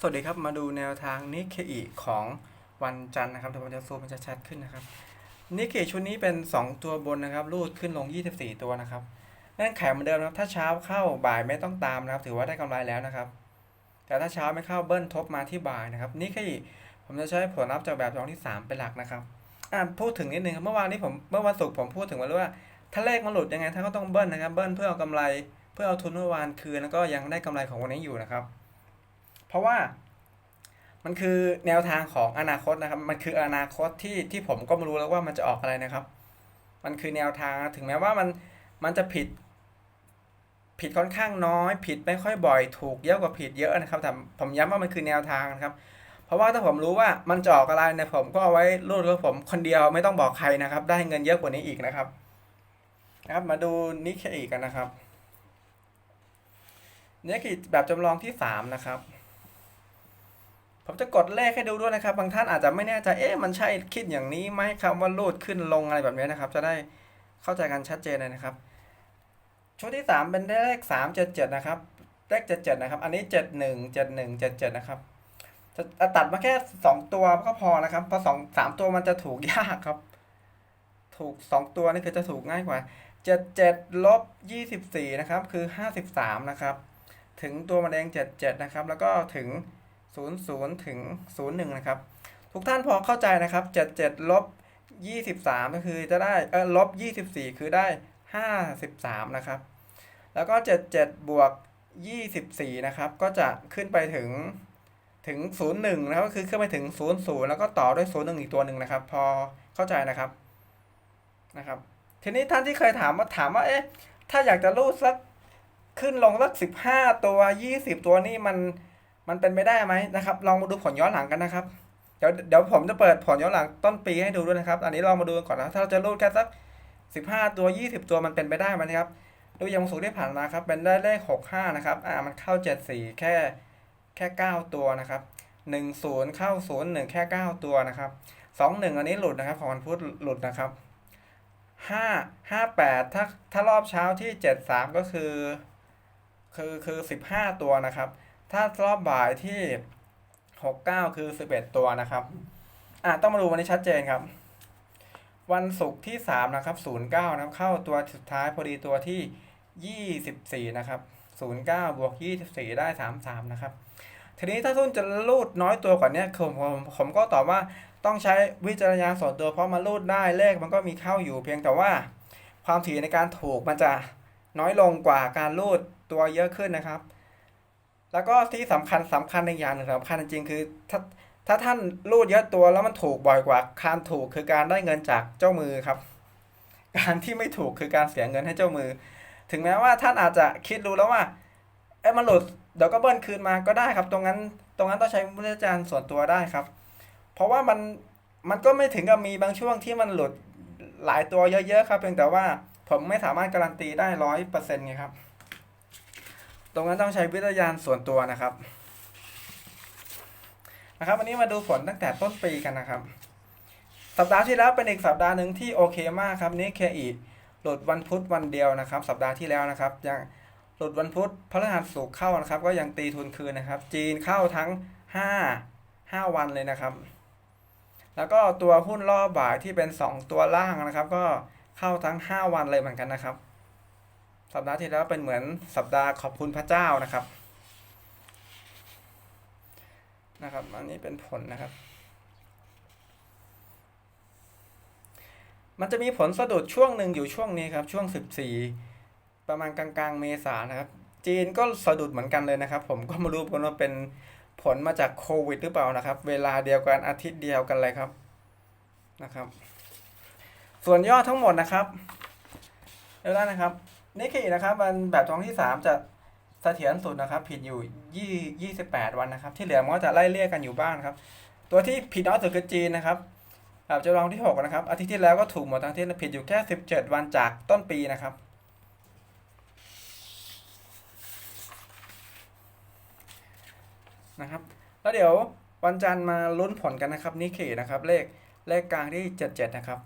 สวัสดีครับ มาดูแนวทางนิเคอิของวันจันทร์นะครับเดี๋ยวผมจะซูมมันจะชัดขึ้นนะครับนิเคชุดนี้เป็น 2 ตัวบนนะครับ รูดขึ้นลง 24 ตัวนะครับเงื่อนไขเหมือนเดิมนะครับ ถ้าเช้าเข้าบ่ายไม่ต้องตามนะครับ ถือว่าได้กำไรแล้วนะครับ แต่ถ้าเช้าไม่เข้าเบิ้ลทบมาที่บ่ายนะครับนิเคอิผมจะใช้ผลลัพธ์จากแบบรองที่ 3 เป็นหลักนะครับอ่าพูดถึงนิดนึงครับเมื่อวานนี้ผมเมื่อวันศุกร์ผมพูดถึงว่าถ้าเลขมันหลุดยังไงท่านก็ต้องเบิ้ลนะครับ เบิ้ลเพื่อเอากำไร เพื่อเอาทุนเมื่อวานคืนแล้วก็ยังได้กำไรของวันนี้อยู่นะครับ เพราะว่ามันคือแนวทางของอนาคตนะครับ มันคืออนาคตที่ที่ผมก็ไม่รู้แล้วว่ามันจะออกอะไรนะครับ มันคือแนวทางถึงแม้ว่ามันมันจะผิด ผิดค่อนข้างน้อย ผิดไม่ค่อยบ่อยถูกเยอะกว่าผิดเยอะนะครับแต่ผมย้ำว่ามันคือแนวทางนะครับ เพราะว่าถ้าผมรู้ว่ามันจะออกอะไรเนี่ยผมก็เอาไว้รูดกับผมคนเดียวไม่ต้องบอกใครนะครับ ได้เงินเยอะกว่านี้อีกนะครับนะครับ มาดูนิเคอีกันนะครับนิเคอีแบบจำลองที่สามนะครับ ผมจะกดเลขให้ดูด้วยนะครับ บางท่านอาจจะไม่แน่ใจ เอ๊ะมันใช่คิดอย่างนี้ไหมคำว่ารูดขึ้นลงอะไรแบบนี้นะครับ จะได้เข้าใจกันชัดเจนเลยนะครับ ชุดที่สามเป็นเลขสามเจ็ดนะครับ เลขเจ็ดนะครับ อันนี้เจ็ดหนึ่งเจ็ดหนึ่งเจ็ดเจ็ดนะครับจะตัดมาแค่สองตัวก็พอนะครับ เพราะสองสามตัวมันจะถูกยากครับ ถูกสองตัวนี่คือจะถูกง่ายกว่าเจ็ดเจ็ดลบยี่สิบสี่นะครับ คือห้าสิบสามนะครับ ถึงตัวมันเองเจ็ดเจ็ดนะครับ แล้วก็ถึง 00 ถึง 01 นะครับ ทุกท่านพอเข้าใจนะครับ 77ลบ23 ก็คือจะได้เออลบ24 คือได้ 53 นะครับ แล้วก็ 77 บวก 24 นะครับ ก็จะขึ้นไปถึงถึง 01 นะครับ ก็คือขึ้นไปถึง 00 แล้วก็ต่อด้วย 01 อีกตัวหนึ่งนะครับ พอเข้าใจนะครับนะครับ ทีนี้ท่านที่เคยถามว่าถามว่าเอ๊ะถ้าอยากจะรูดสักขึ้นลงสัก 15 ตัว 20 ตัวนี่มัน มันเป็นไปได้ไหมนะครับ ลองมาดูผลย้อนหลังกันนะครับ เดี๋ยวเดี๋ยวผมจะเปิดผลย้อนหลังต้นปีให้ดูด้วยนะครับ อันนี้ลองมาดูกันก่อนนะ ถ้าเราจะรูดแค่สัก15ตัว20ตัวมันเป็นไปได้ไหมนะครับ ดูย่างสูงที่ผ่านมาครับ เป็นได้เลข65นะครับ อ่า มันเข้า74แค่แค่9ตัวนะครับ10เข้า01แค่9ตัวนะครับ21อันนี้หลุดนะครับของวันพุธหลุดนะครับ5 58ถ้าถ้ารอบเช้าที่73ก็คือ คือคือ15ตัวนะครับ ถ้ารอบบ่ายที่ 69 คือ 11 ตัวนะครับ อะต้องมาดูวันนี้ชัดเจนครับ วันศุกร์ที่ 3 นะครับ 09 นะครับ เข้าตัวสุดท้ายพอดีตัวที่ 24 นะครับ 09 บวก 24 ได้ 33 นะครับ ทีนี้ถ้าทุนจะรูดน้อยตัวกว่านี้ผมผมผมก็ตอบว่าต้องใช้วิจารณญาณส่วนตัวเพราะมันรูดได้เลขมันก็มีเข้าอยู่เพียงแต่ว่า ความถี่ในการถูกมันจะน้อยลงกว่าการรูดตัวเยอะขึ้นนะครับ แล้วก็ที่สำคัญสำคัญในอย่างหนึ่งสำคัญจริงคือถ้าถ้าท่านรูดเยอะตัวแล้วมันถูกบ่อยกว่าการถูกคือการได้เงินจากเจ้ามือครับ การที่ไม่ถูกคือการเสียเงินให้เจ้ามือ ถึงแม้ว่าท่านอาจจะคิดรู้แล้วว่าเอ้มันหลุดเดี๋ยวก็เบิ้ลคืนมาก็ได้ครับ ตรงนั้นตรงนั้นต้องใช้วิจารณ์ส่วนตัวได้ครับ เพราะว่ามันมันก็ไม่ถึงกับมีบางช่วงที่มันหลุดหลายตัวเยอะๆครับ เพียงแต่ว่าผมไม่สามารถการันตีได้ร้อยเปอร์เซ็นต์ไงครับ รงนั้นต้องใช้วิทยาณส่วนตัวนะครับ นะครับ วันนี้มาดูผลตั้งแต่ต้นปีกันนะครับ สัปดาห์ที่แล้วเป็นอีกสัปดาห์หนึ่งที่โอเคมากครับนี่เคอีหลุดวันพุธวันเดียวนะครับ สัปดาห์ที่แล้วนะครับยังหลุดวันพุธพฤหัสศุกเข้านะครับ ก็ยังตีทุนคืนนะครับ จีนเข้าทั้ง 5 5 วันเลยนะครับ แล้วก็ตัวหุ้นรอบบ่ายที่เป็น 2 ตัวล่างนะครับ ก็เข้าทั้ง 5 วันเลยเหมือนกันนะครับ สัปดาห์ที่แล้วเป็นเหมือนสัปดาห์ขอบคุณพระเจ้านะครับ นะครับ อันนี้เป็นผลนะครับ มันจะมีผลสะดุดช่วงหนึ่งอยู่ช่วงนี้ครับ ช่วง 14 ประมาณกลางๆ เมษานะครับ จีนก็สะดุดเหมือนกันเลยนะครับ ผมก็ไม่รู้กันว่าเป็นผลมาจากโควิดหรือเปล่านะครับ เวลาเดียวกันอาทิตย์เดียวกันเลยครับนะครับ ส่วนยอดทั้งหมดนะครับเดี๋ยวนะครับ นิกเกอินะครับมันแบบท้องที่ 3 จะเสถียรสุดนะครับ ผิดอยู่2 28 วันนะครับ ที่เหลือมันก็จะไล่เลี่ยกันอยู่บ้างครับ ตัวที่ผิดน้อยสุดคือจีนนะครับแบบจะรองที่ 6 นะครับ อาทิตย์ที่แล้วก็ถูกหมดทั้งที่ผิดอยู่แค่ 17 วันจากต้นปีนะครับ นะครับ แล้วเดี๋ยววันจันทร์มาลุ้นผลกันนะครับนิกเกนะครับ เลขเลขกลางที่ 77 นะครับ